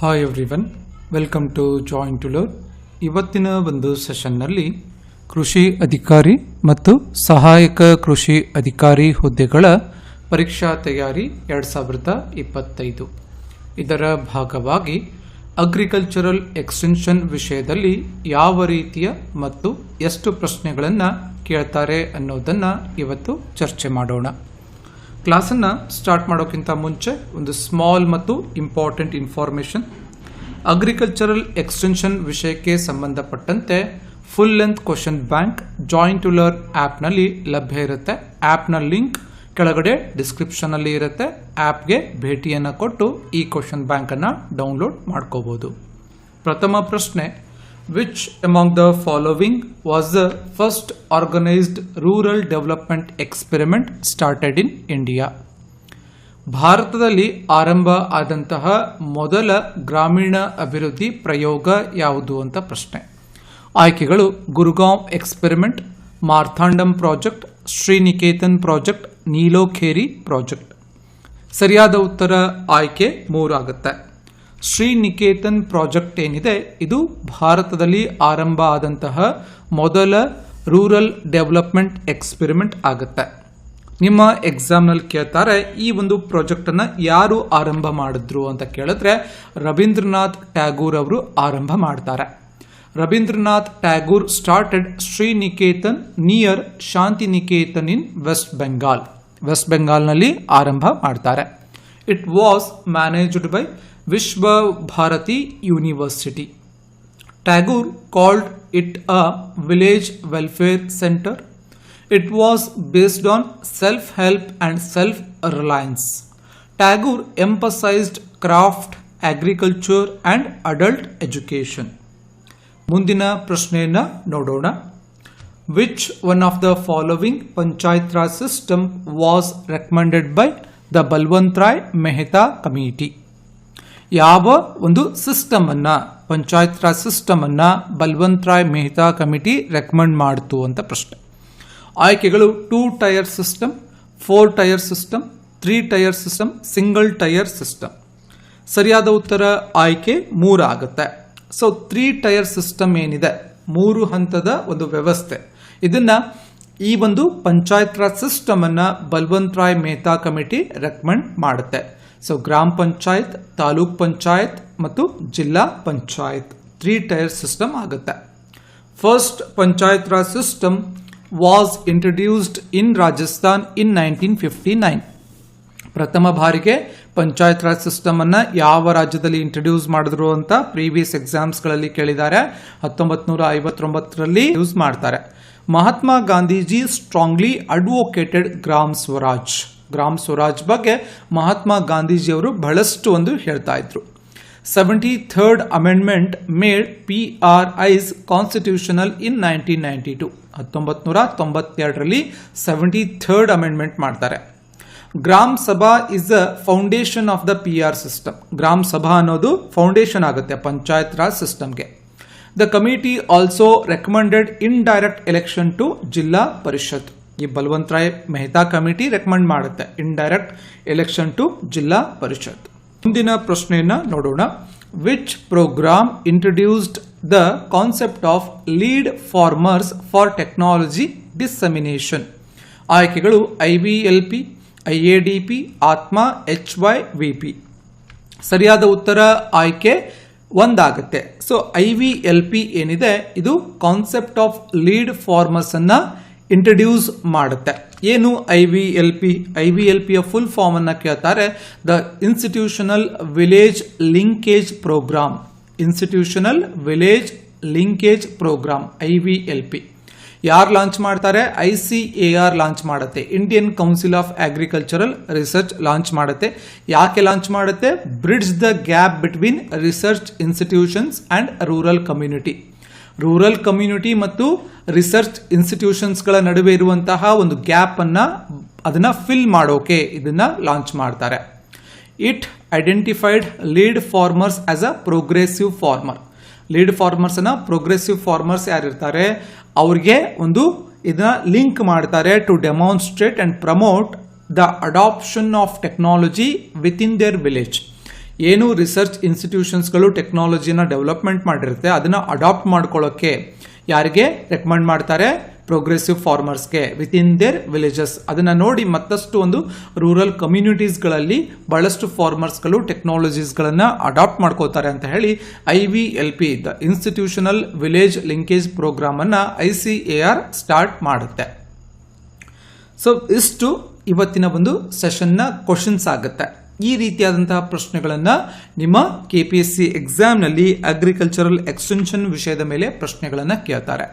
Hi everyone welcome to join to learn ಇವತ್ತಿನ ಒಂದು ಸೆಷನ್ನಲ್ಲಿ ಕೃಷಿ ಅಧಿಕಾರಿ ಮತ್ತು ಸಹಾಯಕ ಕೃಷಿ ಅಧಿಕಾರಿ ಹುದ್ದೆಗಳ ಪರೀಕ್ಷಾ ತಯಾರಿ ಎರಡು ಸಾವಿರದ ಇಪ್ಪತ್ತೈದು. ಇದರ ಭಾಗವಾಗಿ ಅಗ್ರಿಕಲ್ಚರಲ್ ಎಕ್ಸ್ಟೆನ್ಷನ್ ವಿಷಯದಲ್ಲಿ ಯಾವ ರೀತಿಯ ಮತ್ತು ಎಷ್ಟು ಪ್ರಶ್ನೆಗಳನ್ನು ಕೇಳ್ತಾರೆ ಅನ್ನೋದನ್ನು ಇವತ್ತು ಚರ್ಚೆ ಮಾಡೋಣ. ಕ್ಲಾಸನ್ನು ಸ್ಟಾರ್ಟ್ ಮಾಡೋಕ್ಕಿಂತ ಮುಂಚೆ ಒಂದು ಸ್ಮಾಲ್ ಮತ್ತು ಇಂಪಾರ್ಟೆಂಟ್ ಇನ್ಫಾರ್ಮೇಷನ್. ಅಗ್ರಿಕಲ್ಚರಲ್ ಎಕ್ಸ್ಟೆನ್ಷನ್ ವಿಷಯಕ್ಕೆ ಸಂಬಂಧಪಟ್ಟಂತೆ full length question bank joint to learn ಆ್ಯಪ್ನಲ್ಲಿ ಲಭ್ಯ ಇರುತ್ತೆ. ಆ್ಯಪ್ನ ಲಿಂಕ್ ಕೆಳಗಡೆ ಡಿಸ್ಕ್ರಿಪ್ಷನಲ್ಲಿ ಇರುತ್ತೆ. ಆ್ಯಪ್ಗೆ ಭೇಟಿಯನ್ನು ಕೊಟ್ಟು ಈ ಕ್ವಶನ್ ಬ್ಯಾಂಕನ್ನು ಡೌನ್ಲೋಡ್ ಮಾಡ್ಕೋಬೋದು. ಪ್ರಥಮ ಪ್ರಶ್ನೆ which among the following was the first organized rural development experiment started in India ಭಾರತದಲ್ಲಿ ಆರಂಭ ಆದಂತಹ ಮೊದಲ ಗ್ರಾಮೀಣ ಅಭಿವೃದ್ಧಿ ಪ್ರಯೋಗ ಯಾವುದು ಅಂತ ಪ್ರಶ್ನೆ. ಆಯ್ಕೆಗಳು Gurgaon experiment Marthandam project Sriniketan project Nilokheri project ಸರಿಯಾದ ಉತ್ತರ ಆಯ್ಕೆ ಮೂರು ಆಗುತ್ತೆ. ಶ್ರೀನಿಕೇತನ್ ಪ್ರಾಜೆಕ್ಟ್ ಏನಿದೆ, ಇದು ಭಾರತದಲ್ಲಿ ಆರಂಭ ಆದಂತಹ ಮೊದಲ ರೂರಲ್ ಡೆವಲಪ್ಮೆಂಟ್ ಎಕ್ಸ್ಪೆರಿಮೆಂಟ್ ಆಗುತ್ತೆ. ನಿಮ್ಮ ಎಕ್ಸಾಮ್ನಲ್ಲಿ ಕೇಳ್ತಾರೆ, ಈ ಒಂದು ಪ್ರಾಜೆಕ್ಟನ್ನು ಯಾರು ಆರಂಭ ಮಾಡಿದ್ರು ಅಂತ ಕೇಳಿದ್ರೆ, ರವೀಂದ್ರನಾಥ್ ಟ್ಯಾಗೂರ್ ಅವರು ಆರಂಭ ಮಾಡ್ತಾರೆ. Rabindranath Tagore started Sriniketan near Shantiniketan in West Bengal West ಬೆಂಗಾಲ್ನಲ್ಲಿ ಆರಂಭ ಮಾಡ್ತಾರೆ. It was managed by Vishwa Bharati university Tagore called it a village welfare center It was based on self help and self reliance. Tagore emphasized craft, agriculture, and adult education. ಮುಂದಿನ ಪ್ರಶ್ನೆಯನ್ನ ನೋಡೋಣ which one of the following Panchayat Raj system was recommended by the Balwant Rai Mehta committee ಯಾವ ಒಂದು system ಅನ್ನ panchayat raj system ಅನ್ನ Balwant Rai Mehta committee recommend ಮಾಡ್ತು ಅಂತ ಪ್ರಶ್ನೆ. ಆಯ್ಕೆಗಳು two tier system, four tier system, three tier system, single tier system. ಸರಿಯಾದ ಉತ್ತರ ಆಯ್ಕೆ ಮೂರು ಆಗುತ್ತೆ. ಸೊ ತ್ರೀ ಟೈರ್ ಸಿಸ್ಟಮ್ ಏನಿದೆ? ಮೂರು ಹಂತದ ಒಂದು ವ್ಯವಸ್ಥೆ. ಇದನ್ನ ಈ ಒಂದು ಪಂಚಾಯತ್ ರಾಜ್ ಸಿಸ್ಟಮ್ ಅನ್ನ ಬಲ್ವಂತ್ ರಾಯ್ ಮೆಹ್ತಾ ಕಮಿಟಿ ರೆಕಮೆಂಡ್ ಮಾಡುತ್ತೆ. ಸೊ ಗ್ರಾಮ ಪಂಚಾಯತ್ ತಾಲೂಕ್ ಪಂಚಾಯತ್ ಮತ್ತು zilla panchayat three tier system ಆಗುತ್ತೆ first panchayat raj system was introduced in Rajasthan in nineteen fifty nine ಪ್ರಥಮ ಬಾರಿಗೆ ಪಂಚಾಯತ್ ರಾಜ್ ಸಿಸ್ಟಮ್ ಅನ್ನ ಯಾವ ರಾಜ್ಯದಲ್ಲಿ ಇಂಟ್ರಡ್ಯೂಸ್ ಮಾಡಿದ್ರು ಅಂತ ಪ್ರೀವಿಯಸ್ ಎಕ್ಸಾಮ್ಸ್ಗಳಲ್ಲಿ ಕೇಳಿದ್ದಾರೆ. ಹತ್ತೊಂಬತ್ ನೂರ ಐವತ್ತೊಂಬತ್ತರಲ್ಲಿ ಯೂಸ್ ಮಾಡ್ತಾರೆ. ಮಹಾತ್ಮ ಗಾಂಧೀಜಿ ಸ್ಟ್ರಾಂಗ್ಲಿ ಅಡ್ವೊಕೇಟೆಡ್ ಗ್ರಾಮ್ ಸ್ವರಾಜ್ ಗ್ರಾಮ್ ಸ್ವರಾಜ್ ಬಗ್ಗೆ ಮಹಾತ್ಮ ಗಾಂಧೀಜಿಯವರು ಬಹಳಷ್ಟು ಒಂದು ಹೇಳ್ತಾ ಇದ್ರು. Seventy third amendment made P R Is constitutional in nineteen ninety two ಹತ್ತೊಂಬತ್ತು ನೂರ ತೊಂಬತ್ತೆರಡರಲ್ಲಿ ಸೆವೆಂಟಿ ಥರ್ಡ್ ಅಮೆಂಡ್ಮೆಂಟ್ ಮಾಡ್ತಾರೆ. Gram sabha is the foundation of the P R system gram sabha ಅನ್ನೋದು ಫೌಂಡೇಶನ್ ಆಗುತ್ತೆ ಪಂಚಾಯತ್ ರಾಜ್ ಸಿಸ್ಟಮ್ಗೆ the committee also recommended in direct election to zilla parishad. ಈ Balwantrai Mehta committee recommend ಮಾಡುತ್ತೆ. ಇನ್ direct election to zilla ಪರಿಷತ್. ಮುಂದಿನ ಪ್ರಶ್ನೆಯನ್ನ ನೋಡೋಣ. Which program introduced the concept of lead farmers for technology dissemination ಆಯ್ಕೆಗಳು I V L P I A D P ATMA H Y V P ಸರಿಯಾದ ಉತ್ತರ ಆಯ್ಕೆ ಒಂದಾಗುತ್ತೆ. So I V L P ಏನಿದೆ? ಇದು concept of lead farmers ಅನ್ನ introduce ಮಾಡುತ್ತೆ. ಏನು I V L P I V L ಪಿಯ ಫುಲ್ ಫಾರ್ಮ್ ಅನ್ನು ಕೇಳ್ತಾರೆ the institutional village linkage program institutional village linkage program I V L P ಯಾರು launch ಮಾಡ್ತಾರೆ? I C A R launch ಮಾಡುತ್ತೆ. Indian council of agricultural research launch ಮಾಡುತ್ತೆ. ಯಾಕೆ launch ಮಾಡುತ್ತೆ? Bridge the gap between research institutions and rural community rural community ಮತ್ತು research ಇನ್ಸ್ಟಿಟ್ಯೂಷನ್ಸ್ಗಳ ನಡುವೆ ಇರುವಂತಹ ಒಂದು ಗ್ಯಾಪ್ ಅನ್ನು ಅದನ್ನ ಫಿಲ್ ಮಾಡೋಕೆ ಇದನ್ನ ಲಾಂಚ್ ಮಾಡ್ತಾರೆ. It identified lead farmers as a progressive farmer lead farmers ಅನ್ನ ಪ್ರೋಗ್ರೆಸಿವ್ ಫಾರ್ಮರ್ಸ್ ಯಾರಿರ್ತಾರೆ ಅವ್ರಿಗೆ ಒಂದು ಇದನ್ನ ಲಿಂಕ್ ಮಾಡ್ತಾರೆ to demonstrate and promote the adoption of technology with in their village ಏನು ರಿಸರ್ಚ್ ಇನ್ಸ್ಟಿಟ್ಯೂಷನ್ಸ್ಗಳು ಟೆಕ್ನಾಲಜಿನ ಡೆವಲಪ್ಮೆಂಟ್ ಮಾಡಿರುತ್ತೆ, ಅದನ್ನು ಅಡಾಪ್ಟ್ ಮಾಡ್ಕೊಳ್ಳೋಕ್ಕೆ ಯಾರಿಗೆ ರೆಕಮೆಂಡ್ ಮಾಡ್ತಾರೆ? ಪ್ರೋಗ್ರೆಸಿವ್ ಫಾರ್ಮರ್ಸ್ಗೆ ವಿತ್ ಇನ್ ದೇರ್ ವಿಲೇಜಸ್ ಅದನ್ನು ನೋಡಿ ಮತ್ತಷ್ಟು ಒಂದು ರೂರಲ್ ಕಮ್ಯುನಿಟೀಸ್ಗಳಲ್ಲಿ ಬಹಳಷ್ಟು ಫಾರ್ಮರ್ಸ್ಗಳು ಟೆಕ್ನಾಲಜೀಸ್ಗಳನ್ನು ಅಡಾಪ್ಟ್ ಮಾಡ್ಕೋತಾರೆ ಅಂತ ಹೇಳಿ I V L P the institutional village linkage ಪ್ರೋಗ್ರಾಮನ್ನು I C A R start ಮಾಡುತ್ತೆ. ಸೊ ಇಷ್ಟು ಇವತ್ತಿನ ಒಂದು ಸೆಷನ್ನ ಕ್ವಶನ್ಸ್ ಆಗುತ್ತೆ. ಈ ರೀತಿಯಾದಂತಹ ಪ್ರಶ್ನೆಗಳನ್ನು ನಿಮ್ಮ ಕೆ ಪಿ ಎಸ್ ಸಿ ಎಕ್ಸಾಮ್ನಲ್ಲಿ ಅಗ್ರಿಕಲ್ಚರಲ್ ಎಕ್ಸ್ಟೆನ್ಷನ್ ವಿಷಯದ ಮೇಲೆ ಪ್ರಶ್ನೆಗಳನ್ನು ಕೇಳ್ತಾರೆ.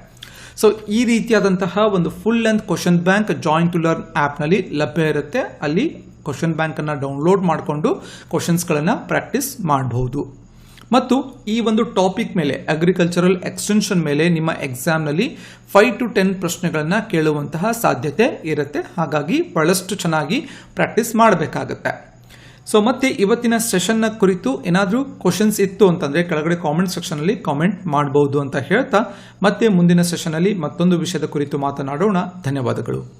ಸೊ ಈ ರೀತಿಯಾದಂತಹ ಒಂದು full length question bank join to learn ಆ್ಯಪ್ನಲ್ಲಿ ಲಭ್ಯ ಇರುತ್ತೆ. ಅಲ್ಲಿ ಕ್ವಶನ್ ಬ್ಯಾಂಕನ್ನು ಡೌನ್ಲೋಡ್ ಮಾಡಿಕೊಂಡು ಕ್ವಶನ್ಸ್ಗಳನ್ನು ಪ್ರಾಕ್ಟೀಸ್ ಮಾಡಬಹುದು ಮತ್ತು ಈ ಒಂದು ಟಾಪಿಕ್ ಮೇಲೆ ಅಗ್ರಿಕಲ್ಚರಲ್ ಎಕ್ಸ್ಟೆನ್ಷನ್ ಮೇಲೆ ನಿಮ್ಮ ಎಕ್ಸಾಮ್ನಲ್ಲಿ ಫೈವ್ ಟು ಟೆನ್ ಪ್ರಶ್ನೆಗಳನ್ನು ಕೇಳುವಂತಹ ಸಾಧ್ಯತೆ ಇರುತ್ತೆ. ಹಾಗಾಗಿ ಬಹಳಷ್ಟು ಚೆನ್ನಾಗಿ ಪ್ರಾಕ್ಟೀಸ್ ಮಾಡಬೇಕಾಗತ್ತೆ. ಸೊ ಮತ್ತೆ ಇವತ್ತಿನ ಸೆಷನ್ನ ಕುರಿತು ಏನಾದರೂ ಕ್ವಶನ್ಸ್ ಇತ್ತು ಅಂತಂದರೆ ಕೆಳಗಡೆ ಕಾಮೆಂಟ್ ಸೆಕ್ಷನಲ್ಲಿ ಕಾಮೆಂಟ್ ಮಾಡಬಹುದು ಅಂತ ಹೇಳ್ತಾ, ಮತ್ತೆ ಮುಂದಿನ ಸೆಷನಲ್ಲಿ ಮತ್ತೊಂದು ವಿಷಯದ ಕುರಿತು ಮಾತನಾಡೋಣ. ಧನ್ಯವಾದಗಳು.